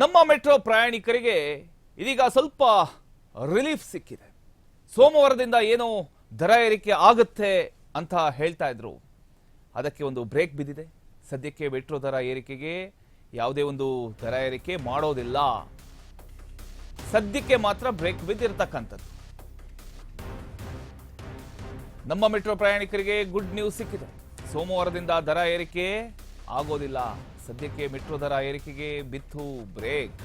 ನಮ್ಮ ಮೆಟ್ರೋ ಪ್ರಯಾಣಿಕರಿಗೆ ಇದೀಗ ಸ್ವಲ್ಪ ರಿಲೀಫ್ ಸಿಕ್ಕಿದೆ. ಸೋಮವಾರದಿಂದ ಏನೋ ದರ ಏರಿಕೆ ಆಗುತ್ತೆ ಅಂತ ಹೇಳ್ತಾ ಇದ್ರು. ಅದಕ್ಕೆ ಒಂದು ಬ್ರೇಕ್ ಬಿದ್ದಿದೆ. ಸದ್ಯಕ್ಕೆ ಮೆಟ್ರೋ ದರ ಏರಿಕೆಗೆ ಯಾವುದೇ ಒಂದು ದರ ಏರಿಕೆ ಮಾಡೋದಿಲ್ಲ. ಸದ್ಯಕ್ಕೆ ಮಾತ್ರ ಬ್ರೇಕ್ ಬಿದ್ದಿರತಕ್ಕಂಥದ್ದು. ನಮ್ಮ ಮೆಟ್ರೋ ಪ್ರಯಾಣಿಕರಿಗೆ ಗುಡ್ ನ್ಯೂಸ್ ಸಿಕ್ಕಿದೆ. ಸೋಮವಾರದಿಂದ ದರ ಏರಿಕೆ ಆಗೋದಿಲ್ಲ. ಸದ್ಯಕ್ಕೆ ಮೆಟ್ರೋ ದರ ಏರಿಕೆಗೆ ಬಿತ್ತು ಬ್ರೇಕ್.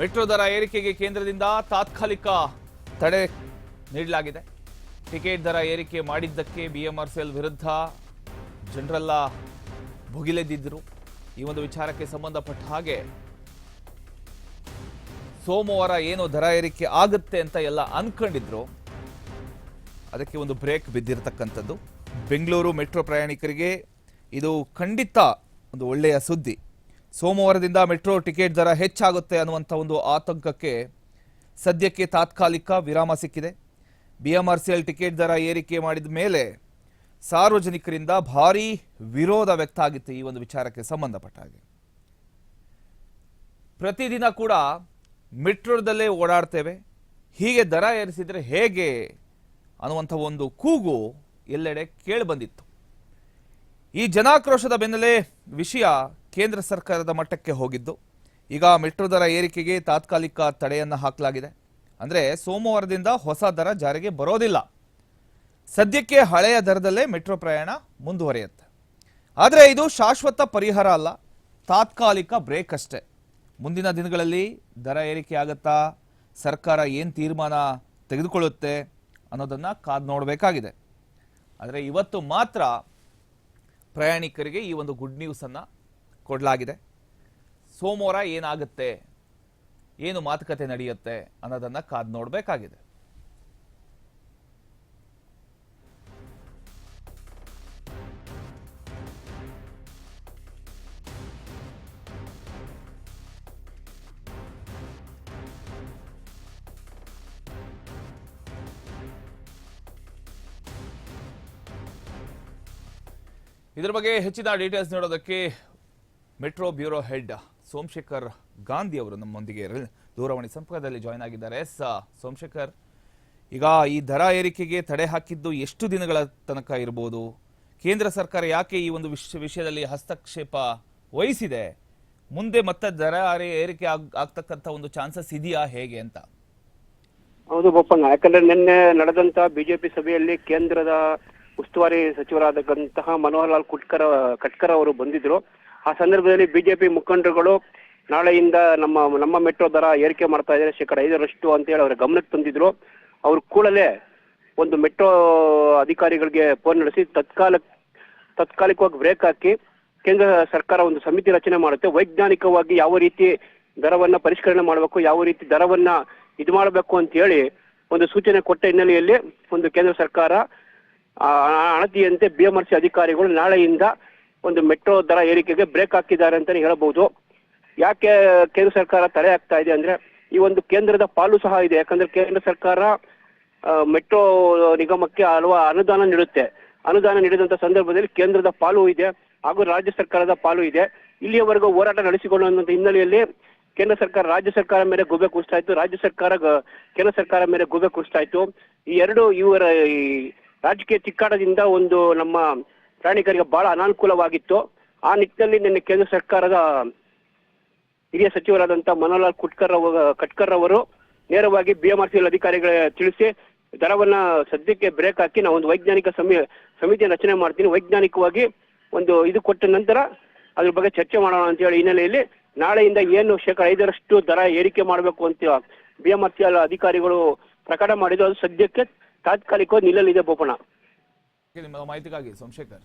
ಮೆಟ್ರೋ ದರ ಏರಿಕೆಗೆ ಕೇಂದ್ರದಿಂದ ತಾತ್ಕಾಲಿಕ ತಡೆ ನೀಡಲಾಗಿದೆ. ಟಿಕೆಟ್ ದರ ಏರಿಕೆ ಮಾಡಿದ್ದಕ್ಕೆ B M R C L ವಿರುದ್ಧ ಜನರೆಲ್ಲ ಭುಗಿಲೆದ್ದಿದ್ದರು ಈ ಒಂದು ವಿಚಾರಕ್ಕೆ ಸಂಬಂಧಪಟ್ಟ ಹಾಗೆ ಸೋಮವಾರ ಏನು ದರ ಏರಿಕೆ ಆಗುತ್ತೆ ಅಂತ ಎಲ್ಲ ಅನ್ಕೊಂಡಿದ್ರು. ಅದಕ್ಕೆ ಒಂದು ಬ್ರೇಕ್ ಬಿದ್ದಿರತಕ್ಕಂಥದ್ದು. ಬೆಂಗಳೂರು ಮೆಟ್ರೋ ಪ್ರಯಾಣಿಕರಿಗೆ ಇದು ಖಂಡಿತ ಒಂದು ಒಳ್ಳೆಯ ಸುದ್ದಿ. ಸೋಮವಾರದಿಂದ ಮೆಟ್ರೋ ಟಿಕೆಟ್ ದರ ಹೆಚ್ಚಾಗುತ್ತೆ ಅನ್ನುವಂಥ ಒಂದು ಆತಂಕಕ್ಕೆ ಸದ್ಯಕ್ಕೆ ತಾತ್ಕಾಲಿಕ ವಿರಾಮ ಸಿಕ್ಕಿದೆ. B M R C L ticket ದರ ಏರಿಕೆ ಮಾಡಿದ ಮೇಲೆ ಸಾರ್ವಜನಿಕರಿಂದ ಭಾರೀ ವಿರೋಧ ವ್ಯಕ್ತ ಆಗಿತ್ತು ಈ ಒಂದು ವಿಚಾರಕ್ಕೆ ಸಂಬಂಧಪಟ್ಟ ಹಾಗೆ. ಪ್ರತಿದಿನ ಕೂಡ ಮೆಟ್ರೋದಲ್ಲೇ ಓಡಾಡ್ತೇವೆ. ಹೀಗೆ ದರ ಏರಿಸಿದರೆ ಹೇಗೆ ಅನ್ನುವಂಥ ಒಂದು ಕೂಗು ಎಲ್ಲೆಡೆ ಕೇಳಿಬಂದಿತ್ತು ಈ ಜನಾಕ್ರೋಶದ ಬೆನ್ನಲ್ಲೇ ವಿಷಯ ಕೇಂದ್ರ ಸರ್ಕಾರದ ಮಟ್ಟಕ್ಕೆ ಹೋಗಿದ್ದು. ಈಗ ಮೆಟ್ರೋ ದರ ಏರಿಕೆಗೆ ತಾತ್ಕಾಲಿಕ ತಡೆಯನ್ನು ಹಾಕಲಾಗಿದೆ. ಅಂದರೆ ಸೋಮವಾರದಿಂದ ಹೊಸ ದರ ಜಾರಿಗೆ ಬರೋದಿಲ್ಲ. ಸದ್ಯಕ್ಕೆ ಹಳೆಯ ದರದಲ್ಲೇ ಮೆಟ್ರೋ ಪ್ರಯಾಣ ಮುಂದುವರಿಯುತ್ತೆ. ಆದರೆ ಇದು ಶಾಶ್ವತ ಪರಿಹಾರ ಅಲ್ಲ, ತಾತ್ಕಾಲಿಕ ಬ್ರೇಕ್ ಅಷ್ಟೇ. ಮುಂದಿನ ದಿನಗಳಲ್ಲಿ ದರ ಏರಿಕೆ ಆಗತ್ತಾ, ಸರ್ಕಾರ ಏನು ತೀರ್ಮಾನ ತೆಗೆದುಕೊಳ್ಳುತ್ತೆ ಅನ್ನೋದನ್ನು ಕಾದು ನೋಡಬೇಕಾಗಿದೆ. ಆದರೆ ಇವತ್ತು ಮಾತ್ರ ಪ್ರಯಾಣಿಕರಿಗೆ ಈ ಒಂದು ಗುಡ್ ನ್ಯೂಸನ್ನು ಕೊಡಲಾಗಿದೆ. ಸೋಮವಾರ ಏನಾಗುತ್ತೆ? ಏನು ಮಾತುಕತೆ ನಡೆಯುತ್ತೆ ಅನ್ನೋದನ್ನು ಕಾದು ನೋಡಬೇಕಾಗಿದೆ. ಇದ್ರ ಬಗ್ಗೆ ಹೆಚ್ಚಿನ ಡೀಟೇಲ್ಸ್ ನೋಡೋದಕ್ಕೆ metro bureau head Somashekar Gandhi ಅವರು ನಮ್ಮೊಂದಿಗೆ ದೂರವಾಣಿ ಸಂಪರ್ಕದಲ್ಲಿ ಜಾಯ್ನ್ ಆಗಿದ್ದಾರೆ. ಎಸ್ ಸೋಮಶೇಖರ್, ಈಗ ಈ ದರ ಏರಿಕೆಗೆ ತಡೆ ಹಾಕಿದ್ದು ಎಷ್ಟು ದಿನಗಳ ತನಕ ಇರಬಹುದು ಕೇಂದ್ರ ಸರ್ಕಾರ ಯಾಕೆ ಈ ಒಂದು ವಿಷ, ವಿಷಯದಲ್ಲಿ ಹಸ್ತಕ್ಷೇಪ ವಹಿಸಿದೆ? ಮುಂದೆ ಮತ್ತೆ ದರ ಏರಿ- ಏರಿಕೆ ಆಗ್- ಆಗ್ತಕ್ಕಂಥ ಒಂದು ಚಾನ್ಸಸ್ ಇದೆಯಾ ಹೇಗೆ ಅಂತ? ಹೌದು ಬೋಪಣ್ಣ ಯಾಕಂದ್ರೆ ನಿನ್ನೆ ನಡೆದಂತ ಬಿಜೆಪಿ ಸಭೆಯಲ್ಲಿ ಕೇಂದ್ರದ ಉಸ್ತುವಾರಿ ಸಚಿವರಾದಂತಹ ಮನೋಹರ್ ಲಾಲ್ ಕುಟ್ಕರ್, ಕಟ್ಕರ್ ಅವರು ಬಂದಿದ್ರು. ಆ ಸಂದರ್ಭದಲ್ಲಿ ಬಿಜೆಪಿ ಮುಖಂಡರುಗಳು ನಾಳೆಯಿಂದ ನಮ್ಮ ನಮ್ಮ ಮೆಟ್ರೋ ದರ ಏರಿಕೆ ಮಾಡ್ತಾ ಇದ್ದಾರೆ, ಶೇಕಡ ಐದರಷ್ಟು ಅಂತ ಹೇಳಿ ಅವರ ಗಮನಕ್ಕೆ ತಂದಿದ್ರು. ಅವರು ಕೂಡಲೇ ಒಂದು ಮೆಟ್ರೋ ಅಧಿಕಾರಿಗಳಿಗೆ ಫೋನ್ ನಡೆಸಿ ತತ್ಕಾಲ ತತ್ಕಾಲಿಕವಾಗಿ ಬ್ರೇಕ್ ಹಾಕಿ ಕೇಂದ್ರ ಸರ್ಕಾರ ಒಂದು ಸಮಿತಿ ರಚನೆ ಮಾಡುತ್ತೆ. ವೈಜ್ಞಾನಿಕವಾಗಿ ಯಾವ ರೀತಿ ದರವನ್ನ ಪರಿಷ್ಕರಣೆ ಮಾಡಬೇಕು, ಯಾವ ರೀತಿ ದರವನ್ನ ಇದು ಮಾಡಬೇಕು ಅಂತ ಹೇಳಿ ಒಂದು ಸೂಚನೆ ಕೊಟ್ಟ ಹಿನ್ನೆಲೆಯಲ್ಲಿ ಒಂದು ಕೇಂದ್ರ ಸರ್ಕಾರ ಅಣತಿಯಂತೆ ಬಿಎಂಆರ್ಸಿ ಅಧಿಕಾರಿಗಳು ನಾಳೆಯಿಂದ ಒಂದು ಮೆಟ್ರೋ ದರ ಏರಿಕೆಗೆ ಬ್ರೇಕ್ ಹಾಕಿದ್ದಾರೆ ಅಂತಲೇ ಹೇಳಬಹುದು. ಯಾಕೆ ಕೇಂದ್ರ ಸರ್ಕಾರ ತಡೆ ಆಗ್ತಾ ಇದೆ ಅಂದ್ರೆ ಈ ಒಂದು ಕೇಂದ್ರದ ಪಾಲು ಸಹ ಇದೆ. ಯಾಕಂದ್ರೆ ಕೇಂದ್ರ ಸರ್ಕಾರ ಮೆಟ್ರೋ ನಿಗಮಕ್ಕೆ ಹಲವು ಅನುದಾನ ನೀಡುತ್ತೆ. ಅನುದಾನ ನೀಡಿದಂತ ಸಂದರ್ಭದಲ್ಲಿ ಕೇಂದ್ರದ ಪಾಲು ಇದೆ ಹಾಗೂ ರಾಜ್ಯ ಸರ್ಕಾರದ ಪಾಲು ಇದೆ. ಇಲ್ಲಿಯವರೆಗೂ ಹೋರಾಟ ನಡೆಸಿಕೊಳ್ಳುವಂತ ಹಿನ್ನೆಲೆಯಲ್ಲಿ ಕೇಂದ್ರ ಸರ್ಕಾರ, ರಾಜ್ಯ ಸರ್ಕಾರ ಮೇಲೆ ಗುಬೆ ಕುಸ್ತಾ ರಾಜ್ಯ ಸರ್ಕಾರ ಕೇಂದ್ರ ಸರ್ಕಾರ ಮೇಲೆ ಗುಬೆ ಕುಸ್ತಾ ಈ ಎರಡು ಇವರ ಈ ರಾಜಕೀಯ ತಿಕ್ಕಾಟದಿಂದ ಒಂದು ನಮ್ಮ ಪ್ರಯಾಣಿಕರಿಗೆ ಬಹಳ ಅನಾನುಕೂಲವಾಗಿತ್ತು. ಆ ನಿಟ್ಟಿನಲ್ಲಿ ನಿನ್ನೆ ಕೇಂದ್ರ ಸರ್ಕಾರದ ಹಿರಿಯ ಸಚಿವರಾದಂತ ಮನೋಹರ್ಲಾಲ್ ಕುಟ್ಕರ್ ಕಟ್ಕರ್ ಅವರು ನೇರವಾಗಿ ಬಿಎಂಆರ್ಸಿಎಲ್ ಅಧಿಕಾರಿಗಳ ತಿಳಿಸಿ, ದರವನ್ನ ಸದ್ಯಕ್ಕೆ ಬ್ರೇಕ್ ಹಾಕಿ ನಾವು ಒಂದು ವೈಜ್ಞಾನಿಕ ಸಮಿ ಸಮಿತಿ ರಚನೆ ಮಾಡ್ತೀನಿ. ವೈಜ್ಞಾನಿಕವಾಗಿ ಒಂದು ಇದು ಕೊಟ್ಟ ನಂತರ ಅದ್ರ ಬಗ್ಗೆ ಚರ್ಚೆ ಮಾಡೋಣ ಅಂತ ಹೇಳಿ ಹಿನ್ನೆಲೆಯಲ್ಲಿ ನಾಳೆಯಿಂದ ಏನು ಶೇಕಡ ಐದರಷ್ಟು ದರ ಏರಿಕೆ ಮಾಡಬೇಕು ಅಂತ ಬಿಎಂಆರ್ಸಿಎಲ್ ಅಧಿಕಾರಿಗಳು ಪ್ರಕಟ ಮಾಡಿದ್ದು ಅದು ಸದ್ಯಕ್ಕೆ ತಾತ್ಕಾಲಿಕವಾಗಿ ನಿಲ್ಲಲಿದೆ ಬೋಪಣ್ಣ ನಿಮ್ಮ ಮಾಹಿತಿಗಾಗಿ ಸೋಮಶೇಖರ್